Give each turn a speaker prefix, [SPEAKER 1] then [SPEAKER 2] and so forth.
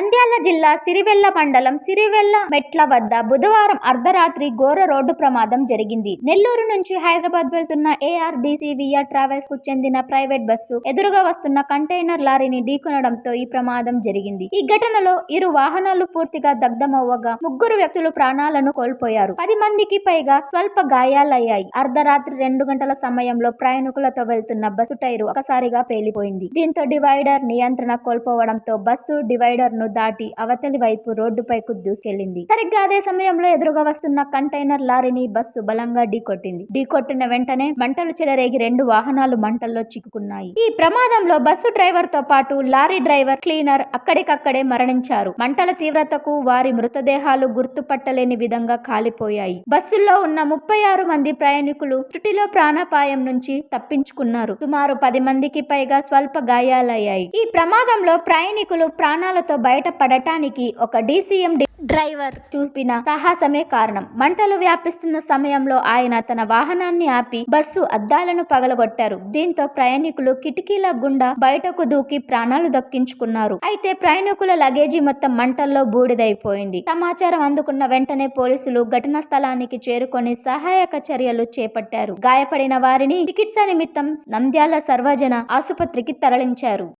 [SPEAKER 1] నంద్యాల జిల్లా సిరివెల్ల మండలం సిరివెల్ల మెట్ల వద్ద బుధవారం అర్ధరాత్రి ఘోర రోడ్డు ప్రమాదం జరిగింది. నెల్లూరు నుంచి హైదరాబాద్ వెళ్తున్న ఏఆర్బీసీ విఆర్ ట్రావెల్స్కు చెందిన ప్రైవేట్ బస్సు ఎదురుగా వస్తున్న కంటైనర్ లారీని ఢీకొనడంతో ఈ ప్రమాదం జరిగింది. ఈ ఘటనలో ఇరు వాహనాలు పూర్తిగా దగ్ధమవ్వగా ముగ్గురు వ్యక్తులు ప్రాణాలను కోల్పోయారు. పది మందికి పైగా స్వల్ప గాయాలయ్యాయి. అర్ధరాత్రి రెండు గంటల సమయంలో ప్రయాణికులతో వెళ్తున్న బస్సు టైరు ఒకసారిగా పేలిపోయింది. దీంతో డివైడర్ నియంత్రణ కోల్పోవడంతో బస్సు డివైడర్ను దాటి అవతలి వైపు రోడ్డుపైకు దూసుకెళ్ళింది సరిగ్గా అదే సమయంలో ఎదురుగా వస్తున్న కంటైనర్ లారీని బస్సు బలంగా ఢీకొట్టింది. ఢీకొట్టిన వెంటనే మంటలు చెలరేగి రెండు వాహనాలు మంటల్లో చిక్కుకున్నాయి. ఈ ప్రమాదంలో బస్సు డ్రైవర్తో పాటు లారీ డ్రైవర్ క్లీనర్ అక్కడికక్కడే మరణించారు. మంటల తీవ్రతకు వారి మృతదేహాలు గుర్తుపట్టలేని విధంగా కాలిపోయాయి. బస్సుల్లో ఉన్న ముప్పై ఆరు మంది ప్రయాణికులు త్రుటిలో ప్రాణాపాయం నుంచి తప్పించుకున్నారు. సుమారు పది మందికి పైగా స్వల్ప గాయాలయ్యాయి. ఈ ప్రమాదంలో ప్రయాణికులు ప్రాణాలతో బయటపడటానికి ఒక డీసీఎం డ్రైవర్. చూపిన సాహసమే కారణం. మంటలు వ్యాపిస్తున్న సమయంలో ఆయన తన వాహనాన్ని ఆపి బస్సు అద్దాలను పగలగొట్టారు. దీంతో ప్రయాణికులు కిటికీల గుండా బయటకు దూకి ప్రాణాలు దక్కించుకున్నారు. అయితే ప్రయాణికుల లగేజీ మొత్తం మంటల్లో బూడిదైపోయింది. సమాచారం అందుకున్న వెంటనే పోలీసులు ఘటనా స్థలానికి చేరుకొని సహాయక చర్యలు చేపట్టారు. గాయపడిన వారిని చికిత్స నిమిత్తం నంద్యాల సర్వజన ఆసుపత్రికి తరలించారు.